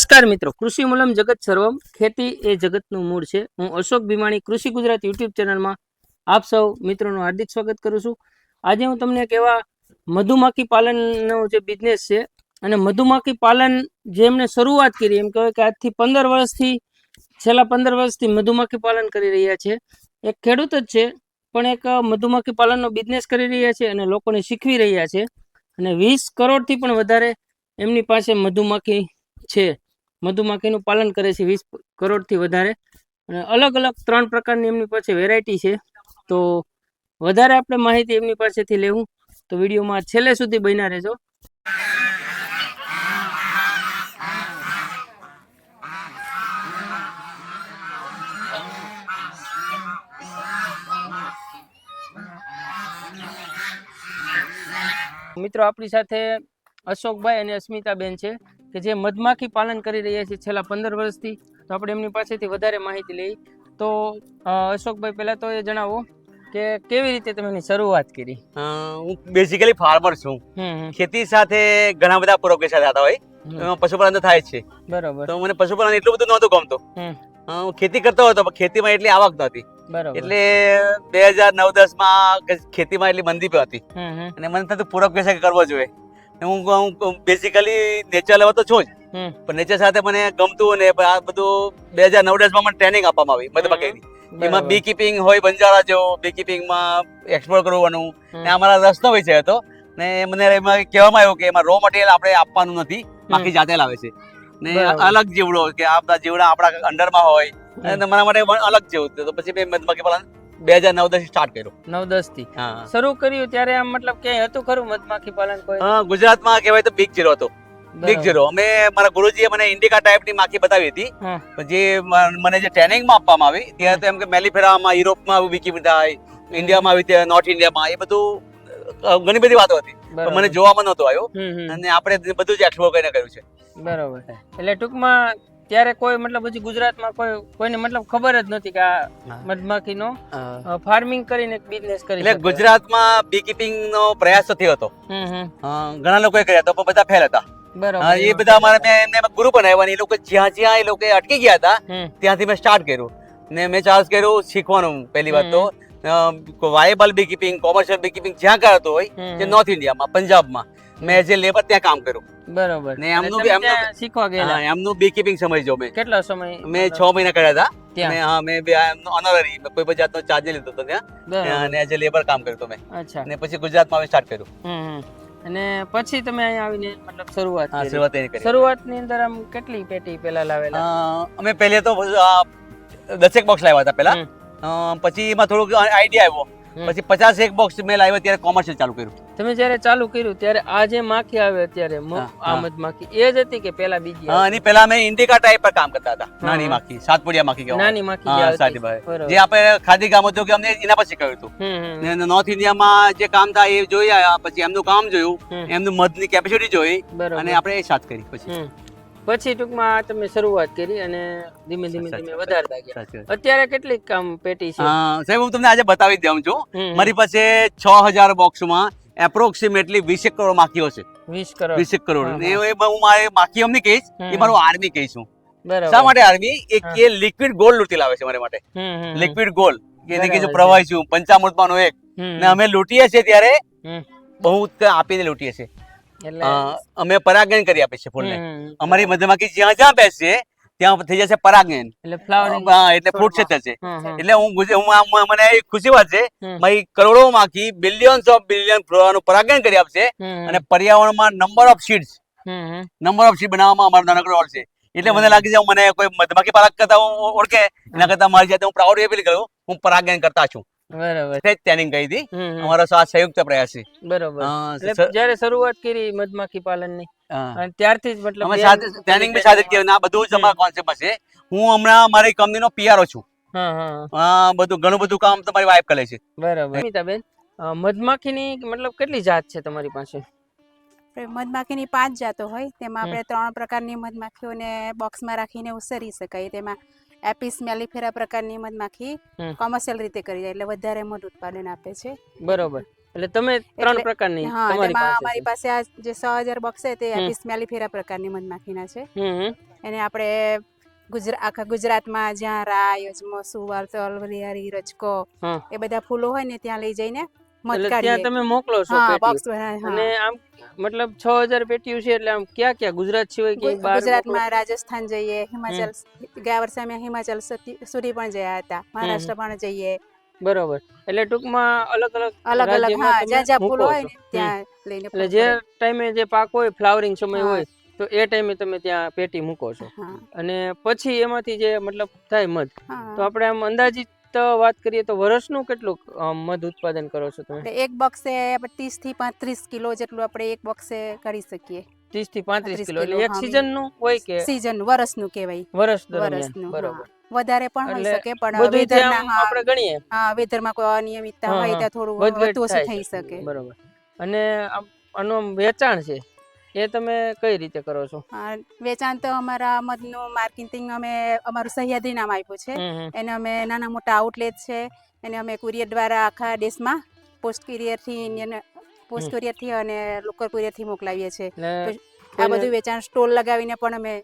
નમસ્કાર મિત્રો, કૃષિ મૂલમ જગત સર્વમ, ખેતી એ જગતનું મૂળ છે. હું અશોક ભીમાણી, કૃષિ ગુજરાત યુટ્યુબ ચેનલમાં આપ સૌ મિત્રોનું હાર્દિક સ્વાગત કરું છું. આજે હું તમને એક એવા મધુમાખી પાલનનો જે બિઝનેસ છે અને મધુમાખી પાલન જે એમણે શરૂઆત કરી, એમ કહેવાય કે આજથી પંદર વર્ષથી, છેલ્લા પંદર વર્ષથી મધુમાખી પાલન કરી રહ્યા છે. એક ખેડૂત જ છે, પણ એક મધુમાખી પાલનનો બિઝનેસ કરી રહ્યા છે અને લોકોને શીખવી રહ્યા છે. અને વીસ કરોડથી પણ વધારે એમની પાસે મધુમાખી છે. મધુમાખીનું પાલન કરે છે વીસ કરોડથી વધારે. અને અલગ અલગ ત્રણ પ્રકારની એમની પાસે વેરાયટી છે. તો વધારે આપણે માહિતી એમની પાસેથી લેવું. તો વિડીયોમાં છેલ્લે સુધી બન્યા રહેજો. મિત્રો, આપણી સાથે અશોકભાઈ અને અસ્મિતાબેન છે. કે જે મધમાખી પાલન કરી રહ્યા છે છેલ્લા પંદર વર્ષથી તો આપણે એમની પાસેથી વધારે માહિતી લઈ. તો અશોકભાઈ પહેલાં તો એ જણાવો કે કેવી રીતે તમે એની શરૂઆત કરી? હું બેઝિકલી ફાર્મર છું. ખેતી સાથે ઘણા બધા પ્રોગ્રેસ થતા હોય. પશુપાલન તો થાય છે. બરોબર. તો મને પશુપાલન એટલું બધું નહોતું ગમતું. હું ખેતી કરતો હતો પણ ખેતીમાં એટલી આવક નહોતી. એટલે બે હજાર નવ દસમાં ખેતીમાં એટલી મંદી પણ હતી. અને મને થતું પૂરક વ્યવસાય કરવો જોઈએ હું હું બેઝિકલી નેચર લેવા તો છું જ. પણ નેચર સાથે મને ગમતું અને આ બધું બે હજાર નવ દસમાં મને ટ્રેનિંગ આપવામાં આવી મધમાખીની એમાં બી કીપિંગ હોય બંજારા જેવો બી કીપિંગમાં એક્સપ્લોર કરવાનું અમારા ને રસનો વિષય હતો. ને મને એમાં કહેવામાં આવ્યું કે એમાં રો મટીરિયલ આપણે આપવાનું નથી બાકી જાતે લાવે છે. ને અલગ જીવડો કે આ બધા જીવડા આપણા અંડરમાં હોય. અને મારા માટે અલગ જેવું તો પછી મેં મધમાખી પાલન બે હજાર નવ દસ સ્ટાર્ટ કર્યો. નવ દસથી શરૂ કર્યું ત્યારે આમ મતલબ ક્યાંય હતું ખરું મધમાખી પાલન કોઈ? ગુજરાતમાં કહેવાય તો બિગ જીરો હતો. બિગ. જીરો અમે મારા ગુરુજીએ મને ઇન્ડિકા ટાઈપની માખી બતાવી હતી. જે મને જે ટ્રેનિંગમાં આપવામાં આવી ત્યારે તો એમ કે મેલિફેરામાં યુરોપમાં વિકી થાય ઇન્ડિયામાં આવી ત્યાં નોર્થ ઇન્ડિયામાં એ બધું ઘણી બધી વાતો હતી. પણ મને જોવામાં નહોતો આવ્યો. અને આપણે બધું જ એક્સપ્લોર કરીને કર્યું છે. બરોબર. એટલે ટૂંકમાં ત્યારે કોઈ મતલબ હજી ગુજરાતમાં કોઈ કોઈને મતલબ ખબર જ નથી કે આ મધમાખીનો ફાર્મિંગ કરીને બિઝનેસ કરી એટલે ગુજરાતમાં બી કીપિંગ નો પ્રયાસ તો થયો હતો. ઘણા લોકોએ કર્યા હતા પણ બધા ફેલ હતા. બરાબર એ બધા અમારે મેં એમને ગુરુ બનાવ્યા અને એ લોકો જ્યાં જ્યાં એ લોકો અટકી ગયા હતા ત્યાંથી મેં સ્ટાર્ટ કર્યું. ને મેં ચાર્જ કર્યું શીખવાનું પહેલી વાત તો. Viable bee keeping commercial bee keeping જ્યાં કરતો હોય જે નોર્થ ઇન્ડિયામાં પંજાબમાં. મેં એ લેબર ત્યાં કામ કર્યું. બરોબર. ને એમનું બી- એમનું- શીખવા ગયેલા? એમનું બી કીપિંગ સમજજો મેં કેટલા સમય મેં છ મહિના કર્યા હતા. મેં હા મેં ઓનરરી કોઈ પણ જાતનો ચાર્જ લીધો હતો ત્યાં. અને એઝ એ લેબર કામ કર્યું હતું મેં અચ્છા. અને પછી ગુજરાતમાં સ્ટાર્ટ કર્યું. અને પછી તમે અહીંયા આવીને મતલબ શરૂઆત હા શરૂઆત કરી. શરૂઆતની અંદર આમ કેટલી પેટી પેલા લાવેલા? અમે પહેલે તો દસેક બોક્સ લાવ્યા હતા પહેલા. પછી એમાં થોડુંક આઈડિયા આવ્યો. પછી પચાસ એક બોક્સ મેલ આવ્યો ત્યારે કોમર્શિયલ ચાલુ કર્યું. તમે જ્યારે ચાલુ કર્યું ત્યારે આ જે માખી આવે અત્યારે આમદ. મધમાખી એ જ હતી કે પેલા બીજી હા, એની પહેલા અમે ઇન્ડિકા ટાઈપ પર કામ કરતા હતા. નાની માખી સાતપુડિયા માખી કહેવાય. નાની માખી હા સાતીભાઈ જે આપણે ખાદી કામ હતું કે અમને એના પર શીખવ્યું હતું. ને નોર્થ ઇન્ડિયામાં જે કામ થાય એ જોઈ આવ્યા પછી એમનું કામ જોયું. એમનું મધની કેપેસિટી જોઈ અને આપણે એ સાથ કરી પછી. પછી ટૂંકમાં તમે શરૂઆત કરી અને ધીમે ધીમે ધીમે વધારતા ગયા અત્યારે કેટલી કામ પેટી છે? સાહેબ હું તમને આજે બતાવી દઉં છું. મારી પાસે છ હજાર બોક્સમાં એપ્રોક્સિમેટલી વીસેક કરોડ માખીઓ છે. વીસ કરોડ. વીસેક કરોડ. એ હું મારે માખી અમને કહીશ એ મારું આર્મી કહીશ હું. શા માટે આર્મી એક એ લિક્વિડ ગોલ્ડ લૂંટી લાવે છે મારા માટે. લિક્વિડ ગોલ્ડ કે એને બરાબર પ્રવાહી છું પંચામૃતમાંનો એક. ને અમે લૂંટીએ છીએ ત્યારે બહુ આપીને લૂંટીએ છીએ. અમે પરાગણ કરી આપીએ છીએ ફૂલને. અમારી મધમાખી જ્યાં જ્યાં બેસશે ત્યાં થઈ જશે પરાગણ. એટલે ફ્રૂટ છે થશે. એટલે હું હું મને એ ખુશી વાત છે. મારી કરોડો માખી બિલિયન્સ ઓફ બિલિયન ફ્લોરાનું પરાગણ કરી આપશે અને પર્યાવરણમાં number of seeds. Number of seed બનાવવામાં અમારો નાનકડો રોલ છે. એટલે મને લાગે છે મને કોઈ મધમાખી પાલક કરતા ઓળખે એના કરતા મારી જાતે હું પ્રાઉડ એ કરું હું પરાગણ કરતા છું. બરાબર. ટ્રેનિંગ કરી હતી. અમારો આ સંયુક્ત પ્રયાસ. છે બરાબર અ, જ્યારે શરૂઆત કરી મધમાખી પાલનની હા. અને ત્યારથી જ મતલબ અમે સાથે ટ્રેનિંગ બી સાથે ને આ બધું જ અમારા કોન્સેપ્ટ છે. હું હમણાં મારી કંપનીનો પીઆરઓ છું. હા. બધું ઘણું બધું કામ તમારી વાઇફ કરે છે. બરાબર. અમિતાબેન મધમાખીની મતલબ કેટલી જાત છે તમારી પાસે? આપણે મધમાખીની પાંચ જાતો હોય. તેમાં આપણે ત્રણ પ્રકારની મધમાખીઓને બોક્સમાં રાખીને ઉછેરી શકાય. તેમાં એપિસ મેલિફેરા પ્રકારની મધમાખી કોમર્શિયલ રીતે કરી જાય એટલે વધારે મધ ઉત્પાદન આપે છે. બરોબર. એટલે તમે ત્રણ પ્રકારની તમારી પાસે અમારી પાસે આ જે સો હજાર બોક્સ છે તે એપિસ મેલિફેરા પ્રકારની મધમાખીના છે. એને આપણે ગુજરાત આખા ગુજરાતમાં જ્યાં રાય અજમો સુવાર તલ વરિયાળી રચકો એ બધા ફૂલો હોય ને ત્યાં લઈ જઈને એટલે ત્યાં તમે મોકલો છો અને આમ મતલબ છ હજાર પેટીઓ છે એટલે આમ ક્યાં ક્યાં? ગુજરાત સિવાય કે બહાર ગુજરાતમાં રાજસ્થાન જઈએ હિમાચલ ગયા વર્ષે અમે હિમાચલ સુધી સુધી પણ ગયા હતા. મહારાષ્ટ્ર પણ જઈએ. બરોબર. એટલે ટૂંકમાં અલગ અલગ અલગ અલગ હા જ્યાં જ્યાં ફૂલ હોય ત્યાં લઈને એટલે જે ટાઈમે જે પાક હોય ફ્લાવરિંગ સમય હોય તો એ ટાઈમે તમે ત્યાં પેટી મૂકો છો. અને પછી એમાંથી જે મતલબ થાય મધ તો આપણે આમ અંદાજિત વાત કરીએ તો વર્ષનું કેટલું મધ ઉત્પાદન કરો છો તમે? એક બોક્સે ત્રીસથી પાંત્રીસ કિલો જેટલું આપણે એક બોક્સે કરી શકીએ. ત્રીસથી પાંત્રીસ કિલો એટલે એક સીઝનનું હોય કે? સીઝન વર્ષનું કહેવાય. વર્ષ દરમિયાન. બરોબર. વધારે પણ હોઈ શકે પણ બધું વેધરના આપણે ગણીએ? હા વેધરમાં કોઈ અનિયમિતતા હોય ત્યાં થોડું વધુ થઈ શકે. બરોબર. અને આનું વેચાણ છે? એ તમે કઈ રીતે કરો છો વેચાણ તો અમારા મધનું માર્કેટિંગ અમે અમારું સહ્યાદ્રી નામ આપ્યું છે. એને અમે નાના મોટા આઉટલેટ છે એને અમે કુરિયર દ્વારા આખા દેશમાં પોસ્ટ કુરિયરથી ઇન્ડિયન પોસ્ટ. કુરિયરથી અને લોકલ કુરિયરથી મોકલાવીએ છીએ આ બધું વેચાણ સ્ટોલ લગાવીને પણ અમે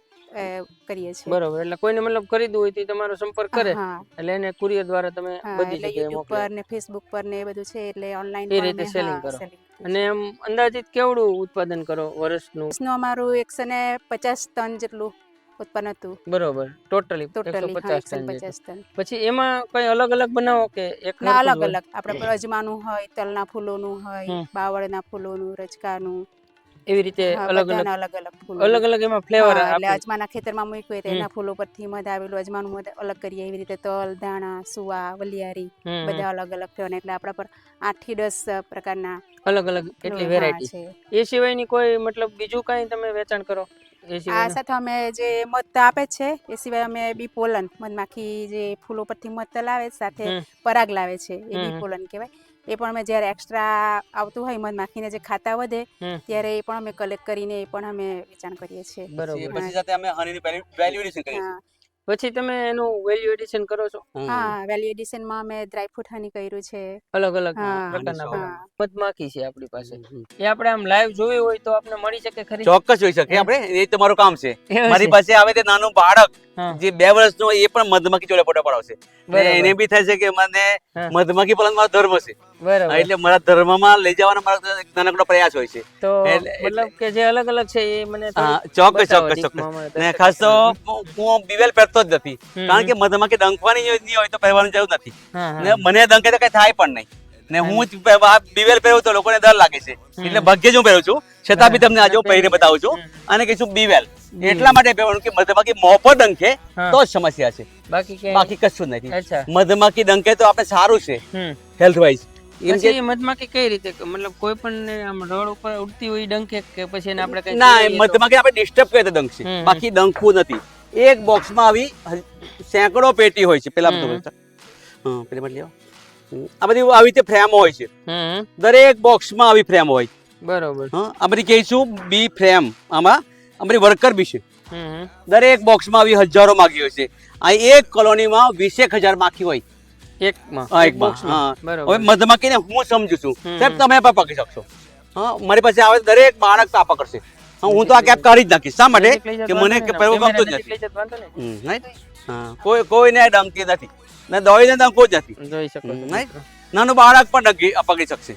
કરીએ છીએ. બરોબર એટલે કોઈને મતલબ ખરીદવું હોય તો તમારો સંપર્ક કરે. એટલે એને કુરિયર દ્વારા તમે બધી જગ્યાએ પર ને ફેસબુક પર ને એ બધું છે એટલે ઓનલાઈન એ રીતે સેલિંગ કરો. અને એમ અંદાજિત કેવડું ઉત્પાદન કરો વર્ષનું? વર્ષનું અમારું એકસો ને પચાસ ટન જેટલું ઉત્પન્ન હતું. બરોબર ટોટલી ટોટલી પચાસ ટન પછી એમાં કઈ અલગ અલગ બનાવો કે એક ના અલગ અલગ. આપણે અજમાનું હોય તલના ફૂલોનું હોય બાવળના ફૂલોનું રચકાનું એવી રીતે અલગ અલગ અલગ અલગ ફૂલો. અલગ અલગ એમાં ફ્લેવર એટલે અજમાના ખેતરમાં મૂક્યું તો. એના ફૂલો પરથી મધ આવેલું અજમાનું મધ અલગ કરીએ એવી રીતે તલ દાણા સુવા વલિયારી બધા અલગ અલગ ફ્લેવર એટલે આપણા પર આઠથી દસ પ્રકારના અલગ અલગ એટલી વેરાયટી એ સિવાયની કોઈ મતલબ બીજું કઈ તમે વેચાણ કરો આ સાથે અમે જે મધ આપે છે એ સિવાય અમે બી પોલન મધમાખી જે ફૂલો પરથી મધ લાવે સાથે પરાગ લાવે છે એ બી પોલન કહેવાય. એ પણ અમે જ્યારે એક્સ્ટ્રા આવતું હોય મધમાખીને જે ખાતા વધે ત્યારે એ પણ અમે કલેક્ટ કરીને એ પણ અમે વેચાણ કરીએ છીએ. બરોબર. પછી સાથે અમે હનીની વેલ્યુએશન કરીએ પછી તમે એનું વેલ્યુ એડિશન કરો છો? હા વેલ્યુ એડિશનમાં અમે ડ્રાયફ્રૂટ હની કર્યું છે. અલગ અલગ હા, પ્રકારના. મધમાખી છે આપણી પાસે. એ આપણે આમ લાઈવ જોવી હોય તો આપણે મળી શકે ખરી? ચોક્કસ હોઈ શકે આપણે. એ તમારું કામ છે. મારી પાસે આવે તે નાનું બાળક. જે બે વર્ષનો એ પણ મધમાખી જોડે ફોટો પડાવશે. એને બી થાય છે કે મને મધમાખી પાલન મારો ધર્મ છે. એટલે મારા ધર્મમાં લઈ જવાનો મારો નાનકડો પ્રયાસ હોય છે. તો એટલે- મતલબ કે જે અલગ અલગ છે એ મને ચોક્કસ ચોક્કસ ચોક્કસ. ને ખાસ તો હું બિવેલ પહેરતો જ નથી. કારણ કે મધમાખી ડંખવાની નહીં હોય તો પહેરવાનું જરૂર નથી. મને ડંખે તો કઈ થાય પણ નહીં. ને હું. જ બીવેલ પહેરું તો લોકોને ડર લાગે છે. એટલે ભાગ્યે જ હું પહેરું છું. છતાં બી તમને આજે પહેરીને બતાવું છું અને કે છું બીવેલ. એટલા માટે પહેરવાનું કે મધમાખી મોં પર ડંખે તો જ સમસ્યા છે. બાકી બાકી કશું નથી. મધમાખી ડંખે તો આપણે સારું છે હેલ્થ વાઇઝ પછી મધમાખી કઈ રીતે મતલબ કોઈ પણ ને આમ રોડ ઉપર ઉડતી હોય ડંખે કે પછી એને આપણે કઈ ના મધમાખી આપણે ડિસ્ટર્બ કરીએ તો ડંખશે. બાકી ડંખવું નથી. એક બોક્સમાં આવી સેંકડો પેટી હોય છે. પેલા બધું. આ બધી આવી રીતે ફ્રેમ હોય છે. દરેક બોક્સમાં આવી ફ્રેમ હોય. બરોબર. હા આ બધી કહીશું બી ફ્રેમ આમાં અમારી વર્કર બી છે. દરેક બોક્સમાં આવી હજારો માખી હોય છે. આ એક કોલોનીમાં વીસેક હજાર માખી હોય. એકમાં? હા એકમાં. હા. હવે મધમાખી મધમાખીને હું સમજુ છું. સાહેબ તમે પણ પકડી શકશો. હા મારી પાસે આવે દરેક બાળક તો આ પકડશે હા, તો આ કેપ કાઢી જ નાખીશ. શા માટે? કે મને ગમતું જ. નથી. હા કોઈ કોઈને ડંકી નથી. ને દોઈને ડંકો કોઈ જતી જોઈ શકો. નાનું બાળક પણ ડગી પકડી શકશે?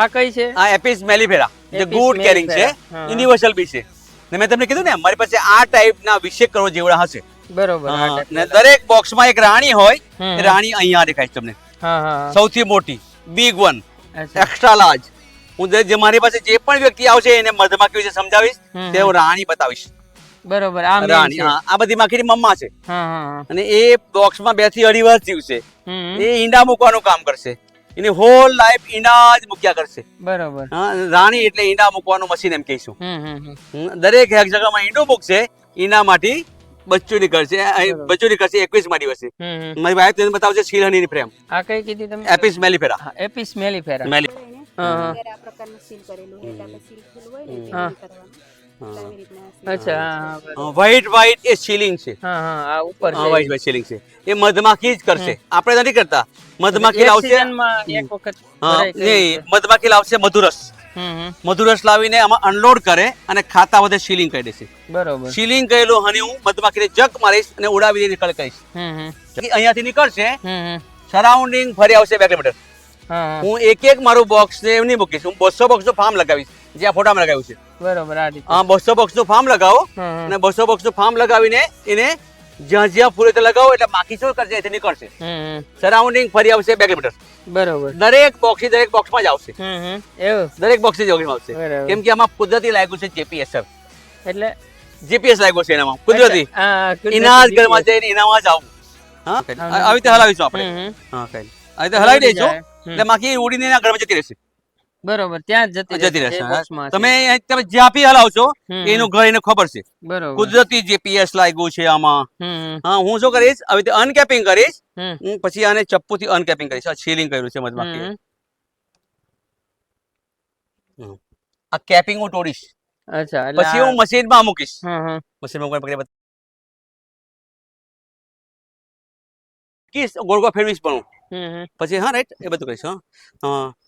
આ કઈ છે? આ એપિસ મેલિફેરા જે ગુડ કેરિંગ છે યુનિવર્સલ બી છે. ને મેં તમને કીધું ને મારી પાસે આ ટાઈપના વીસેક કરોડ જેવડા હશે. બરોબર ને. દરેક બોક્સમાં એક રાણી હોય એ રાણી અહીંયા દેખાય છે તમને. સૌથી મોટી બિગ વન. એક્સ્ટ્રા લાર્જ હું જે મારી પાસે જે પણ વ્યક્તિ આવશે એને મધમાખી વિશે સમજાવીશ તે હું રાણી બતાવીશ. બરોબર આ રાણી હા આ બધી માખીની મમ્મા છે. હા હા હા. અને એ બોક્સમાં બેથી અઢી વર્ષ જીવશે. એ ઈંડા મૂકવાનું કામ કરશે. એની હોલ લાઈફ ઈંડા જ મૂક્યા કરશે. બરોબર. રાણી એટલે ઈંડા મૂકવાનું મશીન એમ કહીશું. દરેક એક જગ્યામાં ઈંડું મૂકશે ઈંડામાંથી બચ્ચું નીકળશે. બચ્ચું નીકળશે એકવીસમાં દિવસે હમ. મારી વાઈફ તેને બતાવશે શીલહણીની ફ્રેમ આ કઈ કીધી તમે? એપિસ મેલિફેરા હા, એપિસ મેલિફેરા મેલી લઈને હા, હા. આ પ્રકારનું સીલ કરેલું હોય એટલે આપણે સીલ ખુલ્લું હોય ને અચ્છા. વ્હાઈટ વ્હાઈટ એ સીલિંગ છે. હા હા આ ઉપર છે. વ્હાઈટ વ્હાઈટ સીલિંગ છે. એ મધમાખી જ કરશે. આપણે નથી કરતા. મધમાખી લાવશે. એક વખત હા ભરાય કરી નહીં મધમાખી લાવશે મધુરસ. મધુરસ લાવીને આમાં અનલોડ કરે અને ખાતા વધે સીલિંગ કરી દેશે. બરોબર. સીલિંગ કરેલું હની હું મધમાખીને જક મારીશ અને ઉડાવી દઈને નીકળ કરીશ હમ હમ. કે અહીંયાથી નીકળશે. સરાઉન્ડિંગ ફરી આવશે બે કિલોમીટર. હું એક એક મારું બોક્સ ને એમ નહીં મૂકીશ. હું બસો બોક્સનું ફાર્મ લગાવીશ. જે આ ફોટામાં લગાવ્યું છે. બરોબર આ રીતે. હા બસો બોક્સનું ફાર્મ લગાવો. અને બસો બોક્સનું ફાર્મ લગાવીને એને જ્યાં જ્યાં ફૂલે તે લગાવો એટલે બાકી શું કરશે? એથી નીકળશે. સરાઉન્ડિંગ ફરી આવશે બે કિલોમીટર. બરોબર. દરેક બોક્સ દરેક બોક્સમાં જ આવશે. દરેક બોક્સ આવશે. કેમ કે આમાં કુદરતી લાગ્યું છે જીપીએસ એટલે? જીપીએસ લાગ્યું છે એનામાં. કુદરતી. એના જ ઘરમાં જઈને એનામાં જ આવું. હા આવી રીતે હલાવીશું આપણે. હા કઈ. આવી રીતે હલાવી દઈશું. એટલે બાકી ઉડીને એના ઘરમાં જતી રહેશે. બરોબર ત્યાં જતી જતી રહેશે, જે. તમે તમે જ્યાં બી હલાવશો હમ, એનું ઘર એને ખબર છે. બરોબર. કુદરતી જીપીએસ લાગ્યું છે આમાં. હા હું શું કરીશ? આવી રીતે અનકેપિંગ કરીશ. હું પછી આને ચપ્પુથી અનકેપિંગ કરીશ. આ સીલિંગ કર્યું છે મધમાખીએ. આ કેપિંગ હું તોડીશ. અચ્છા પછી હું મશીનમાં મૂકીશ. મશીનમાં પકડી બતા- ગોળગો ગોળ ગોળ ફેરવીશ પણ હું. પછી હા રાઈટ એ બધું કરીશ હા.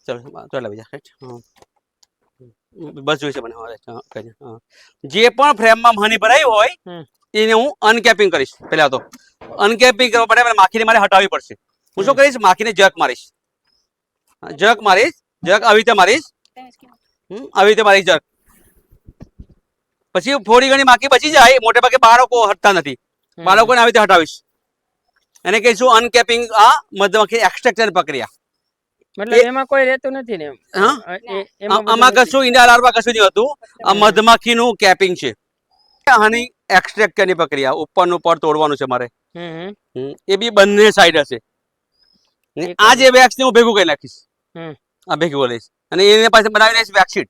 ચલો ચાલો બીજા રાઈટ બસ જોઈશે મને હા જે પણ ફ્રેમમાં મની ભરાયું હોય એને હું અનકેપિંગ કરીશ. પહેલા તો. અનકેપિંગ કરવા મને માખીને મારે હટાવવી પડશે. હું શું કરીશ? માખીને જક મારીશ. જક મારીશ જક આવી રીતે મારીશ. હમ, આવી રીતે મારીશ જક. પછી થોડી ઘણી માખી બચી જાય મોટે ભાગે બાળકો હટતા નથી. બાળકોને આવી રીતે હટાવીશ. એને કહીશું અનકેપિંગ આ મધમાખી એક્સટ્રેક્શન પ્રક્રિયા મતલબ એમાં કોઈ રહેતું નથી ને આમ- કશું ઈંડા લાર્વા કશું નહીં હતું. આ. મધમાખીનું કેપિંગ છે. આની એક્સટ્રેક્ટની પ્રક્રિયા ઉપરનું પડ તોડવાનું છે મારે. એ બી બંને સાઈડ હશે. આ જે વેક્સ ને હું ભેગું કરી નાખીશ. આ ભેગું લઈશ અને એને પાસે બનાવી લઈશ વેક્સીટ.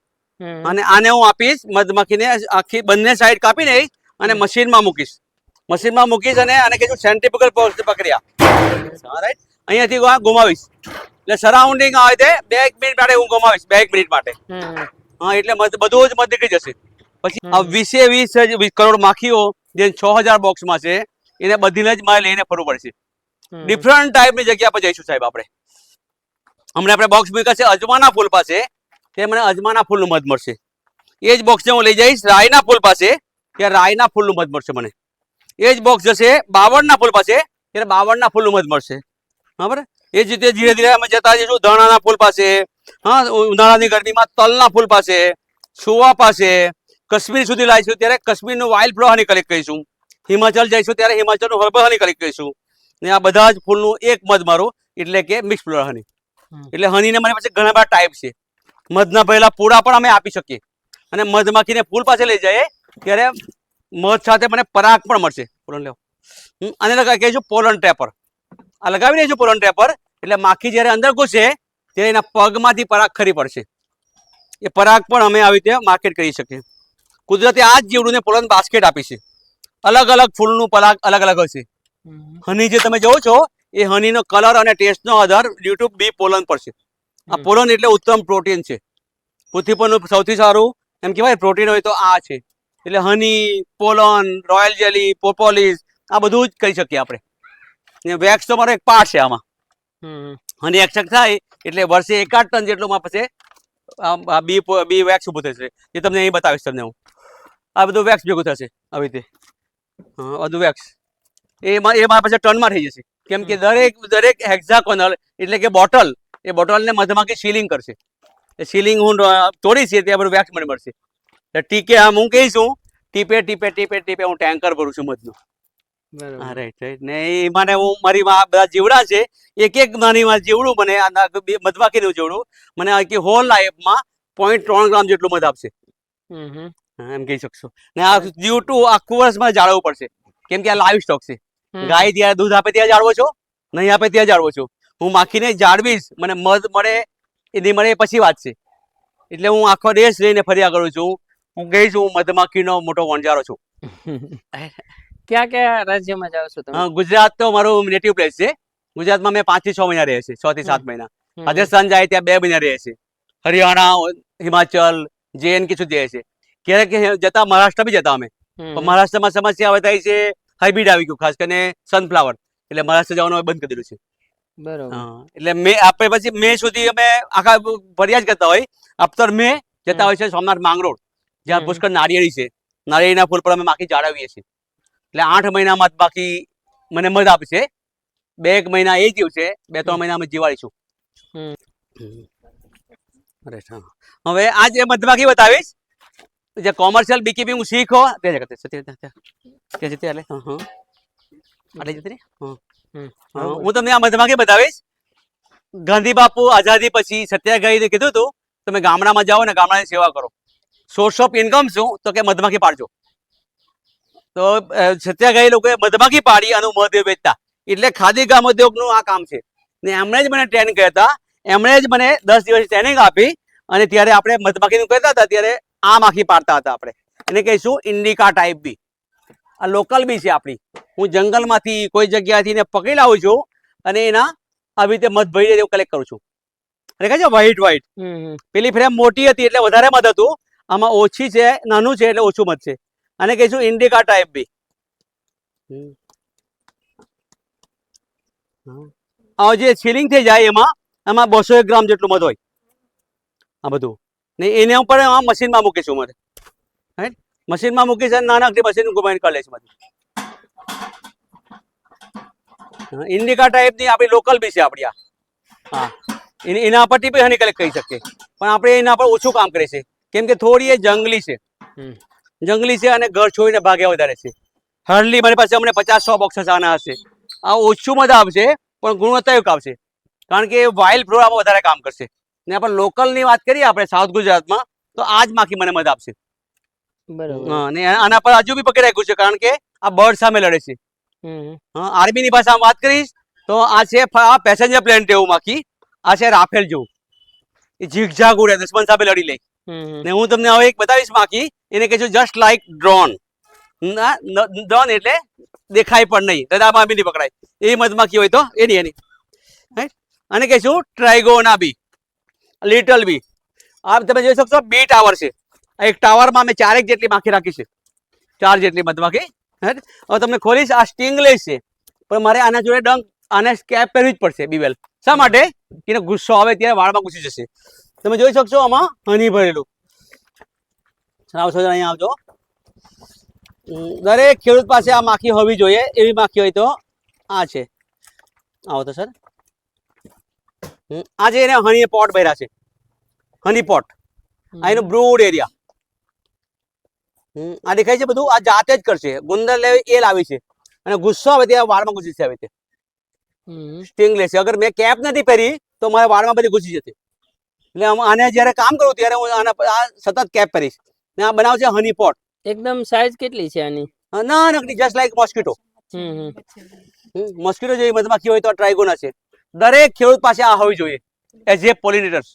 અને આને હું આપીશ મધમાખીને આખી બંને સાઈડ કાપી લઈશ અને મશીન મશીનમાં મૂકીશ. મશીનમાં મૂકીશ અને આને કીધું સેન્ટ્રીફ્યુગલ પકડ્યા. રાઈટ અહીંયાથી હું ગુમાવીશ. એટલે સરાઉન્ડિંગ આવે તે બે એક મિનિટ માટે હું ગુમાવીશ બે એક મિનિટ માટે. હા એટલે બધું જ મત નીકળી જશે. પછી આ વીસે વીસ કરોડ માખીઓ જે છ હજાર બોક્સમાં છે એને બધીને જ મારે લઈને ફરવું પડશે. ડિફરન્ટ ટાઈપની જગ્યા પર જઈશું સાહેબ આપણે. હમણાં આપણે બોક્સ મૂક્યા છે અજમાના ફૂલ પાસે. તે મને અજમાના ફૂલનું મધ મળશે. એ જ બોક્સને હું લઈ જઈશ રાયના ફૂલ પાસે. ત્યાં રાયના ફૂલનું મધ મળશે મને. એ જ બોક્સ જશે બાવળના પુલ પાસે ત્યારે બાવળના ફૂલનું મધ મળશે. બરાબર? એ જ રીતે ધીરે ધીરે અમે જતા જઈશું ધાણાના ફૂલ પાસે હા ઉનાળાની ગરમીમાં તલના ફૂલ પાસે સુવા પાસે કશ્મીર સુધી લાવીશું ત્યારે કાશ્મીરનું વાઇલ્ડ ફ્લાવર હની કલેક્ટ કહીશું હિમાચલ જઈશું ત્યારે હિમાચલનું હર્બલ હની કલેક્ટ કરીશું. ને આ બધા જ ફૂલનું એક મધ મારું એટલે કે મિક્સ ફ્લોર હની. એટલે હનીને મારી પાસે ઘણા બધા ટાઈપ છે. મધના પહેલા પૂરા પણ અમે આપી શકીએ. અને મધમાખીને ફૂલ પાસે લઈ જઈએ ત્યારે મધ સાથે મને પરાગ પણ મળશે. પોલન લેવો આને લગાવી કહીશું પોલન ટ્રેપર આ લગાવી દઈશું પોલન ટ્રેપર એટલે માખી જ્યારે અંદર ઘૂસે ત્યારે એના પગમાંથી પરાગ ખરી પડશે. એ પરાગ પણ અમે આવી રીતે માર્કેટ કરી શકીએ. કુદરતે આ જ જીવડુંને પોલન બાસ્કેટ આપી છે. અલગ અલગ ફૂલનું પરાગ અલગ અલગ હશે. હની જે તમે જોવો છો એ હનીનો કલર અને ટેસ્ટનો આધાર યુટ્યુબ બી પોલન પર છે. આ પોલન એટલે ઉત્તમ પ્રોટીન છે. પૃથ્વી પરનું સૌથી સારું એમ કહેવાય પ્રોટીન હોય તો આ છે. એટલે honey pollen royal jelly propolis આ બધું જ કરી શકીએ આપણે. વેક્સ તો મારો એક પાર્ટ છે આમાં. હની એક્સેક થાય એટલે વર્ષે એકાદ ટન જેટલું માં પછી બી બી વેક્સ ઊભું થશે. એ તમને અહીં બતાવીશ તમને હું. આ બધું વેક્સ ભેગું થશે આવી રીતે. હા બધું વેક્સ એ મારા પાસે ટનમાં થઈ જશે. કેમ કે દરેક દરેક હેક્ઝાકોનલ એટલે કે બોટલ એ બોટલને મધમાખી સીલિંગ કરશે. એ સીલિંગ હું તોડીશ ત્યાં બધું વેક્સ મને મળશે. ટીકે આમ હું કહીશું ટીપે ટીપે ટીપે ટીપે હું ટેન્કર ભરું છું મધનું. હા રાઈટ રાઈટ ને એ મને હું મારી માં બધા જીવડા છે એક એક નાની માં જીવડું મને મધમાખીનું જીવડું મને આખી હોલ લાઈફમાં પોઈન્ટ ત્રણ ગ્રામ જેટલું મધ આપશે. એમ કહી શકશો. ને આ જીવટું આખું વર્ષમાં જાળવવું પડશે. કેમ કે આ લાઈવ સ્ટોક છે. ગાય ત્યાં દૂધ આપે ત્યાં જાળવો છો? નહીં આપે ત્યાં જાળવો છો. હું માખીને જાળવીશ મને મધ મળે એ નહીં મળે એ પછી વાત છે. એટલે હું આખો દેશ લઈને ફર્યા કરું છું. હું ગઈ છું મધમાખીનો મોટો વણજારો છું. ક્યાં ક્યાં રાજ્યમાં જાઓ છો તમે? ગુજરાત તો મારું નેટિવ પ્લેસ છે. ગુજરાતમાં મેં પાંચથી છ મહિના રહે છે છ થી સાત મહિના. રાજસ્થાન જાય ત્યાં બે મહિના રહે છે. હરિયાણા હિમાચલ જે એન કે સુધી રહે છે. ક્યારેક જતા મહારાષ્ટ્ર બી જતા અમે. પણ મહારાષ્ટ્રમાં સમસ્યા હવે થાય છે હાઇબ્રિડ આવી ગયું ખાસ કરીને સનફ્લાવર એટલે મહારાષ્ટ્ર જવાનું બંધ કરી દીધું છે. બરોબર. એટલે મે આપણે પછી મે સુધી અમે આખા ફરિયાદ કરતા હોય. અફતર મે જતા હોય છે સોમનાથ માંગરોળ. જ્યાં પુષ્કળ નારિયેળી છે. નારિયેળીના ફૂલ પર અમે માખી જાળવીએ છીએ. એટલે આઠ મહિનામાં બાકી મને મધ આપશે બે એક મહિના એ જીવશે બે ત્રણ. મહિના અમે જીવાડીશું. હવે આ જે મધમાખી બતાવીશ જે કોમર્શિયલ બીકીપિંગ હું શીખો તે જગત તે જતે એટલે હા હા. આટલે જતી? હા. હા, તમને આ મધમાખી બતાવીશ. ગાંધી બાપુ આઝાદી પછી સત્યાગ્રહીને કીધું હતું તમે ગામડામાં જાઓ ને ગામડાની સેવા કરો. સોર્સ ઓફ ઇન્કમ શું? તો કે મધમાખી પાડજો. તો સત્યાગ્રહી લોકોએ મધમાખી પાડી અને મધ વેચતા. એટલે ખાદી ગામ ઉદ્યોગનું આ કામ છે. ને એમણે જ મને ટ્રેન કહેતા એમણે જ મને દસ દિવસ ટ્રેનિંગ આપી અને ત્યારે આપણે મધમાખીનું કહેતા હતા ત્યારે આ માખી પાડતા હતા આપણે. એને કહીશું ઇન્ડિકા ટાઈપ બી આ લોકલ બી છે આપણી. હું જંગલમાંથી કોઈ જગ્યાથી એને પકડી લાવું છું અને એના આવી રીતે મધ ભરી એવું કલેક્ટ કરું છું. અને કહે છે વ્હાઈટ વ્હાઈટ. પેલી ફ્રેમ મોટી હતી એટલે વધારે મધ હતું. આમાં ઓછી છે નાનું છે એટલે ઓછું મધ છે અને કહીશું ઇન્ડિકા ટાઈપ બી આ જે સીલિંગ થઈ જાય એમાં એમાં બસો એક ગ્રામ જેટલું મધ હોય. આ બધું. ને એને ઉપર આ મશીનમાં મૂકીશું મધ રાઈટ મશીનમાં મૂકીશ અને નાના મશીન ગુમાઈને કરી લઈશું મધ ઇન્ડિકા ટાઈપની આપણી લોકલ બી છે આપણી આ. હા. એની એના પરથી બી હની કલેક્ટ કરી શકીએ. પણ આપણે એના પર ઓછું કામ કરીએ છીએ. કેમ કે થોડી એ જંગલી છે. જંગલી છે અને ઘર છોડીને ભાગ્યા વધારે છે. હાર્ડલી મારી પાસે અમને પચાસ સો બોક્સેસ આના હશે. આ ઓછું મજા આવશે પણ ગુણવત્તાયુક્ત આવશે. કારણ કે વાઇલ્ડ ફ્લોરામાં વધારે કામ કરશે. ને આપણે લોકલની વાત કરીએ આપણે સાઉથ ગુજરાતમાં તો આ જ માખી મને મજા આપશે બરોબર. અને આના પર હજુ બી પકડી રાખ્યું છે કારણ કે આ બર્ડ સામે લડે છે. આર્મીની ભાષામાં વાત કરીશ તો આ છે આ પેસેન્જર પ્લેન એવું માખી આ છે રાફેલ જેવું. એ ઝીકઝાક ઉડે દુશ્મન સામે લડી લે. હમ, હમ. ને હું તમને હવે એક બતાવીશ માખી એને કહીશું જસ્ટ લાઈક ડ્રોન ના ડ્રોન એટલે દેખાય પણ નહીં. દાદામાં બી નહીં પકડાય. એ મધમાખી હોય તો, એની એની. રાઈટ અને કહીશું ટ્રાઇગોના બી લિટલ બી આ તમે જોઈ શકશો બી ટાવર છે. આ એક ટાવરમાં અમે ચારેક જેટલી માખી રાખી છે. ચાર જેટલી મધમાખી. રાઈટ હવે તમને ખોલીશ, આ સ્ટિંગલેસ છે. પણ મારે આના જોડે ડંક, આને કેપ પહેરવી જ પડશે બીવેલ શા માટે? એને ગુસ્સો આવે ત્યારે વાળમાં ઘૂસી જશે. તમે જોઈ શકશો આમાં હની ભરેલું. આવશો અહીંયા આવજો. દરેક ખેડૂત પાસે આ માખી હોવી જોઈએ એવી માખી હોય તો આ છે. આવો તો સર. આજે એને હની પોટ ભર્યા છે. Honey pot. આ એનું બ્રૂડ એરિયા આ દેખાય છે બધું? આ જાતે જ કરશે. ગુંદર લેવી એ લાવી છે. અને ગુસ્સો આવે ત્યાં વાળમાં ઘૂસી છે આવી રીતે. સ્ટિંગ લેશે. અગર મેં કેપ નથી પહેરી તો મારા વાળમાં બધી ઘૂસી જતી એટલે આને જ્યારે કામ કરું ત્યારે હું આના આ સતત કેપ કરીશ. ને આ બનાવ છે હની પોટ એકદમ સાઈઝ કેટલી છે આની? ના નકડી જસ્ટ લાઈક મોસ્કીટો. મોસ્કીટો જેવી મધમાખી હોય તો ટ્રાઇગોના છે. દરેક ખેડૂત પાસે આ હોવી જોઈએ એઝ એ પોલિનેટર્સ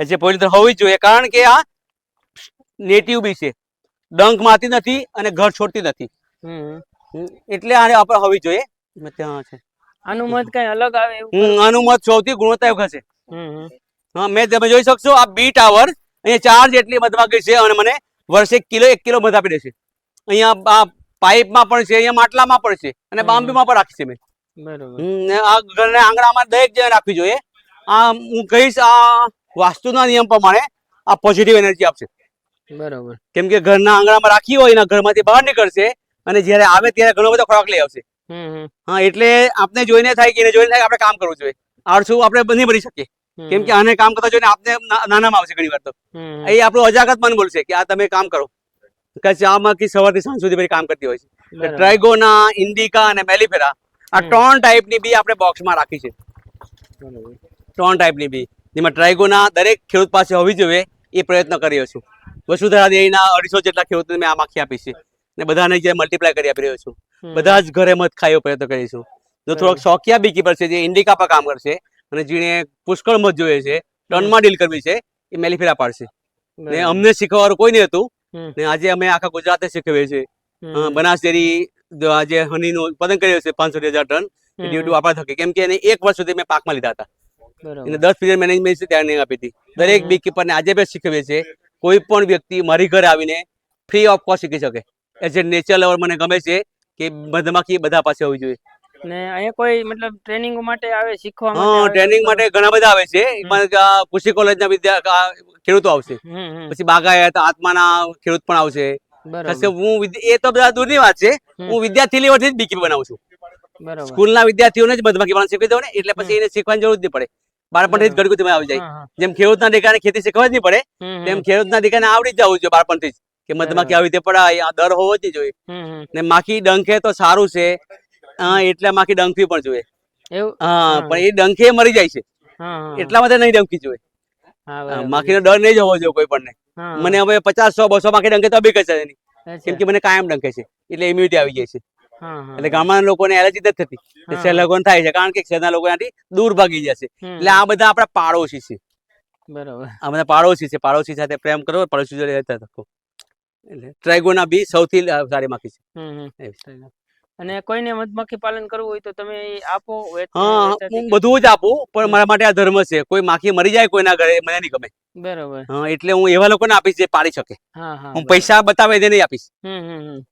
એઝ એ પોલિનેટર હોવી જોઈએ કારણ કે આ નેટિવ બી છે. ડંક મારતી નથી અને ઘર છોડતી નથી. એટલે આને આપણે હોવી જોઈએ. ત્યાં છે. આનું મત કઈ અલગ આવે આનું મત સૌથી ગુણવત્તા એવું હમ. હા મેં તમે જોઈ શકશો આ બી ટાવર અહીંયા ચાર જેટલી મધમાખી છે અને મને વર્ષે કિલો એક કિલો મધ આપી દેશે અહીંયા આ પાઇપમાં પણ છે અહીંયા માટલામાં પણ છે અને. બાંબીમાં પણ રાખી છે મેં. બરોબર. આ ઘરના આંગણામાં દરેક જગ્યાએ રાખવી જોઈએ. આ હું કહીશ આ વાસ્તુના નિયમ પ્રમાણે આ પોઝિટિવ એનર્જી આપશે. બરોબર. કેમ કે ઘરના આંગણામાં રાખી હોય એના ઘરમાંથી બહાર નીકળશે અને જ્યારે આવે ત્યારે ઘણો બધો ખોરાક લઈ આવશે. હા એટલે આપણે જોઈને થાય કે એને જોઈને થાય આપણે કામ કરવું જોઈએ. આળસું આપણે નહીં બની શકીએ. કેમ કે આને કામ કરતા જોઈને આપને નાનામાં આવશે ઘણી વાર તો. એ આપણું અજાગત મન બોલશે કે આ તમે કામ કરો. કે આમાં કે સવારથી સાંજ સુધી પછી કામ કરતી હોય છે. ટ્રાઇગોના ઇન્ડિકા અને મેલિફેરા આ ત્રણ ટાઈપની બી આપણે બોક્સમાં રાખી છે. ત્રણ ટાઈપની બી. જેમાં ટ્રાઇગોના દરેક ખેડૂત પાસે હોવી જોઈએ એ પ્રયત્ન કરી છું. વસુધરા દેવીના અઢીસો જેટલા ખેડૂતોને મેં આ માખી આપી છે. ને બધાને જે મલ્ટીપ્લાય કરી આપી રહ્યો છું. બધા જ ઘરે મત ખાયો પ્રયત્ન કરીશું. જો થોડોક શોખિયા બી કીપર છે જે ઇન્ડિકા પર કામ કરશે અને જેને પુષ્કળ મત જોઈએ છે ટનમાં ડીલ કરવી છે એ મેલિફેરા પાડશે. ને અમને શીખવવાનું કોઈ નહીં હતું. ને આજે અમે આખા ગુજરાતે શીખવીએ છીએ. અ, બનાસ ડેરી આજે હનીનું ઉત્પાદન કર્યું છે પાંચસો હજાર ટન. હમ. ડ્યુ ટુ આપણા થકી. કેમ કે એને એક વર્ષ સુધી મેં પાકમાં લીધા હતા. એને દસ પીરિયડ મેનેજમેન્ટ છે ત્યાં નહીં આપી હતી. દરેક. બી કીપરને આજે પણ શીખવીએ છીએ. કોઈ પણ વ્યક્તિ મારી ઘરે આવીને ફ્રી ઓફ કોસ્ટ શીખી શકે. એઝ એ નેચર લેવલ મને ગમે છે કે મધમાખી બધા પાસે હોવી જોઈએ. ને અહીંયા કોઈ મતલબ ટ્રેનિંગ માટે આવે શીખવા માટે હા ટ્રેનિંગ માટે ઘણા બધા આવે છે. એમાં કૃષિ કોલેજના વિદ્યા ખેડૂતો આવશે. પછી બાગાયત આત્માના ખેડૂત પણ આવશે. બરોબર. હું એ તો બધા દૂરની વાત છે. હું વિદ્યાર્થી લેવલથી જ બીકી બનાવું છું. બરોબર. સ્કૂલના વિદ્યાર્થીઓને જ મધમાખી પણ શીખવી દઉં ને એટલે પછી એને શીખવાની જરૂર જ નહીં પડે. બાળપણથી જ બરાબર. આવી જાય. જેમ ખેડૂતના દીકરાને ખેતી શીખવા જ નહીં પડે તેમ ખેડૂતના દીકરાને આવડી જ જવું જોઈએ બાળપણથી જ. કે મધમાખી આવી રીતે પડાય આ દર હોવો જ જોઈએ. ને માખી ડંખે તો સારું છે. હા, એટલે માખી ડંખી પણ જોઈએ. એવું? હા. પણ એ ડંખી મરી જાય છે. એટલા માટે નહીં ડંખી જોઈએ. માખી નો માખીનો ડર નહીં જ હોવો જોઈએ કોઈ પણ મને હવે પચાસ સો બસો માખી ડંખે તો બી કશે નહીં. કેમ કે મને કાયમ ડંખે છે. એટલે ઇમ્યુનિટી આવી જાય છે. એટલે ગામડાના લોકોને એલર્જી નથી થતી. શહેર લોકોને થાય છે. કારણ કે શહેરના લોકો એનાથી દૂર ભાગી જશે એટલે આ બધા આપણા પાડોશી છે. બરોબર. આ બધા પાડોશી છે. પાડોશી સાથે પ્રેમ કરો પાડોશી જોડે રહેતા એટલે ટ્રાયગોના બી સૌથી સારી માખી છે. અને કોઈને મધમાખી પાલન કરવું હોય તો તમે આપો હા હું બધું જ આપું પણ મારા માટે આ ધર્મ છે. કોઈ માખી મરી જાય કોઈના ઘરે મને નહીં ગમે. બરાબર. હા એટલે હું એવા લોકોને આપીશ જે પાડી શકે. હા પૈસા બતાવે એને નહીં આપીશ.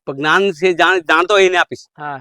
પણ જ્ઞાન છે જાણ જાણતો એને આપીશ. હા.